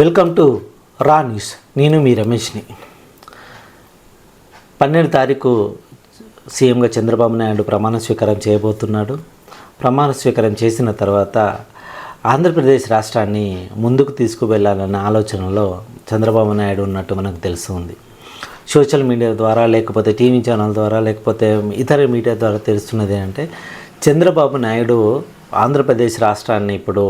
Welcome to రా news. నేను మీ రమేష్ని. పన్నెండు తారీఖు సీఎంగా చంద్రబాబు నాయుడు ప్రమాణ స్వీకారం చేయబోతున్నాడు. ప్రమాణ స్వీకారం చేసిన తర్వాత ఆంధ్రప్రదేశ్ రాష్ట్రాన్ని ముందుకు తీసుకువెళ్ళాలన్న ఆలోచనలో చంద్రబాబు నాయుడు ఉన్నట్టు మనకు తెలుస్తుంది సోషల్ మీడియా ద్వారా లేకపోతే టీవీ ఛానల్ ద్వారా లేకపోతే ఇతర మీడియా ద్వారా తెలుస్తున్నది అంటే చంద్రబాబు నాయుడు ఆంధ్రప్రదేశ్ రాష్ట్రాన్ని ఇప్పుడు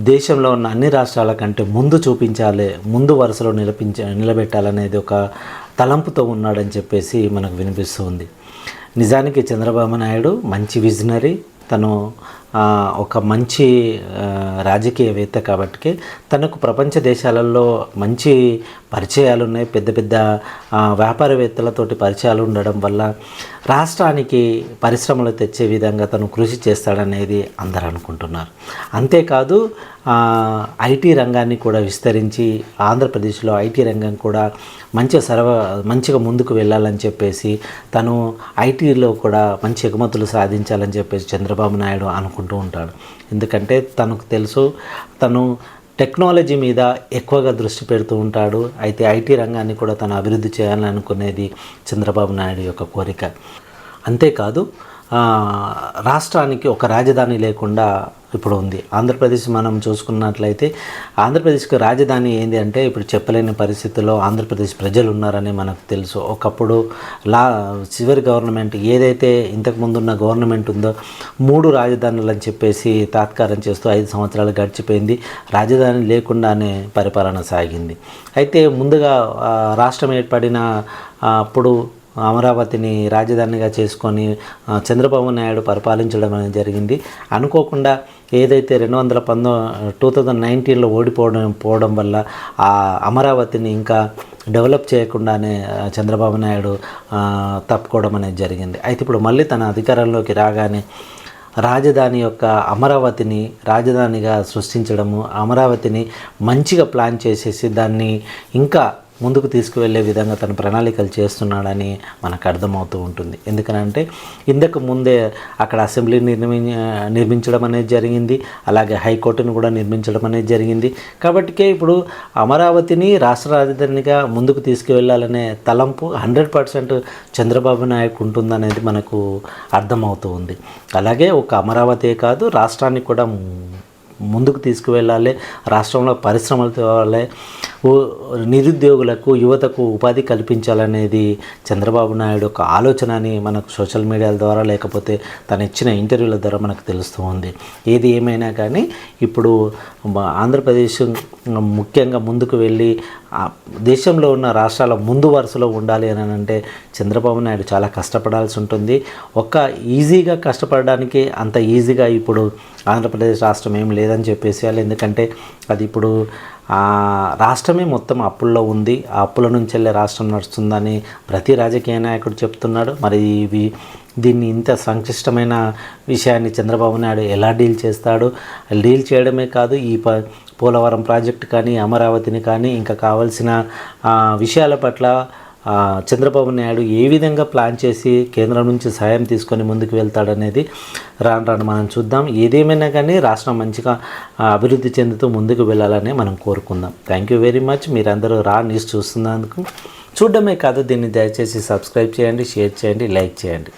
దేశంలో ఉన్న అన్ని రాష్ట్రాల కంటే ముందు చూపించాలి ముందు వరుసలో నిలపించ నిలబెట్టాలనేది ఒక తలంపుతో ఉన్నాడని చెప్పేసి మనకు వినిపిస్తుంది నిజానికి చంద్రబాబు నాయుడు మంచి విజనరీ. తను ఒక మంచి రాజకీయవేత్త కాబట్టి తనకు ప్రపంచ దేశాలలో మంచి పరిచయాలు ఉన్నాయి. పెద్ద పెద్ద వ్యాపారవేత్తలతోటి పరిచయాలు ఉండడం వల్ల రాష్ట్రానికి పరిశ్రమలు తెచ్చే విధంగా తను కృషి చేస్తాడనేది అందరు అనుకుంటున్నారు. అంతేకాదు ఐటీ రంగాన్ని కూడా విస్తరించి ఆంధ్రప్రదేశ్లో ఐటీ రంగం కూడా మంచిగా సర్వ మంచిగా ముందుకు వెళ్ళాలని చెప్పేసి తను ఐటీలో కూడా మంచి ఎగుమతులు సాధించాలని చెప్పేసి చంద్రబాబు నాయుడు అనుకుంటూ ఉంటాడు. ఎందుకంటే తనకు తెలుసు తను టెక్నాలజీ మీద ఎక్కువగా దృష్టి పెడుతూ ఉంటాడు. అయితే ఐటీ రంగాన్ని కూడా తను అభివృద్ధి చేయాలని అనుకునేది చంద్రబాబు నాయుడు యొక్క కోరిక. అంతేకాదు రాష్ట్రానికి ఒక రాజధాని లేకుండా ఇప్పుడు ఉంది. ఆంధ్రప్రదేశ్ మనం చూసుకున్నట్లయితే ఆంధ్రప్రదేశ్కి రాజధాని ఏంది అంటే ఇప్పుడు చెప్పలేని పరిస్థితుల్లో ఆంధ్రప్రదేశ్ ప్రజలు ఉన్నారని మనకు తెలుసు. ఒకప్పుడు లా చివరి గవర్నమెంట్ ఏదైతే ఇంతకుముందు ఉన్న గవర్నమెంట్ ఉందో మూడు రాజధానులు అని చెప్పేసి తాత్కారం చేస్తూ ఐదు సంవత్సరాలు గడిచిపోయింది. రాజధాని లేకుండానే పరిపాలన సాగింది. అయితే ముందుగా రాష్ట్రం ఏర్పడిన అప్పుడు అమరావతిని రాజధానిగా చేసుకొని చంద్రబాబు నాయుడు పరిపాలించడం అనేది జరిగింది. అనుకోకుండా ఏదైతే రెండు వందల పంతొమ్మిది టూ థౌజండ్ నైన్టీన్లో ఓడిపోవడం పోవడం వల్ల ఆ అమరావతిని ఇంకా డెవలప్ చేయకుండానే చంద్రబాబు నాయుడు తప్పుకోవడం అనేది జరిగింది. అయితే ఇప్పుడు మళ్ళీ తన అధికారంలోకి రాగానే రాజధాని యొక్క అమరావతిని రాజధానిగా సృష్టించడము అమరావతిని మంచిగా ప్లాన్ చేసేసి దాన్ని ఇంకా ముందుకు తీసుకువెళ్ళే విధంగా తన ప్రణాళికలు చేస్తున్నాడని మనకు అర్థమవుతూ ఉంటుంది. ఎందుకనంటే ఇంతకు ముందే అక్కడ అసెంబ్లీ నిర్మి నిర్మించడం అనేది జరిగింది అలాగే హైకోర్టును కూడా నిర్మించడం అనేది జరిగింది. కాబట్టికే ఇప్పుడు అమరావతిని రాష్ట్ర రాజధానిగా ముందుకు తీసుకువెళ్ళాలనే తలంపు హండ్రెడ్ పర్సెంట్ చంద్రబాబు నాయుడు ఉంటుందనేది మనకు అర్థమవుతూ ఉంది. అలాగే ఒక అమరావతే కాదు రాష్ట్రాన్ని కూడా ముందుకు తీసుకువెళ్ళాలి రాష్ట్రంలో పరిశ్రమలు తేవాలి నిరుద్యోగులకు యువతకు ఉపాధి కల్పించాలనేది చంద్రబాబు నాయుడు యొక్క ఆలోచన అని మనకు సోషల్ మీడియాల ద్వారా లేకపోతే తను ఇచ్చిన ఇంటర్వ్యూల ద్వారా మనకు తెలుస్తూ ఉంది. ఏది ఏమైనా కానీ ఇప్పుడు ఆంధ్రప్రదేశ్ ముఖ్యంగా ముందుకు వెళ్ళి దేశంలో ఉన్న రాష్ట్రాల ముందు వరుసలో ఉండాలి అని అంటే చంద్రబాబు నాయుడు చాలా కష్టపడాల్సి ఉంటుంది. ఒక్క ఈజీగా కష్టపడడానికి అంత ఈజీగా ఇప్పుడు ఆంధ్రప్రదేశ్ రాష్ట్రం ఏం లేదు లేదని వాళ్ళు ఎందుకంటే అది ఇప్పుడు రాష్ట్రమే మొత్తం అప్పుల్లో ఉంది. ఆ అప్పుల నుంచి వెళ్ళే రాష్ట్రం నడుస్తుందని ప్రతి రాజకీయ నాయకుడు చెప్తున్నాడు. మరి ఇవి దీన్ని ఇంత సంక్లిష్టమైన విషయాన్ని చంద్రబాబు నాయుడు ఎలా డీల్ చేస్తాడు? డీల్ చేయడమే కాదు ఈ ప పోలవరం ప్రాజెక్టు కానీ అమరావతిని కానీ ఇంకా కావాల్సిన విషయాల పట్ల చంద్రబాబు నాయుడు ఏ విధంగా ప్లాన్ చేసి కేంద్రం నుంచి సహాయం తీసుకొని ముందుకు వెళ్తాడనేది రాను రాను మనం చూద్దాం. ఏదేమైనా కానీ రాష్ట్రం మంచిగా అభివృద్ధి చెందుతూ ముందుకు వెళ్ళాలని మనం కోరుకుందాం. థ్యాంక్ యూ వెరీ మచ్ మీరందరూ రా న్యూస్ చూస్తున్నందుకు చూడడమే కాదు దీన్ని దయచేసి సబ్స్క్రైబ్ చేయండి షేర్ చేయండి లైక్ చేయండి.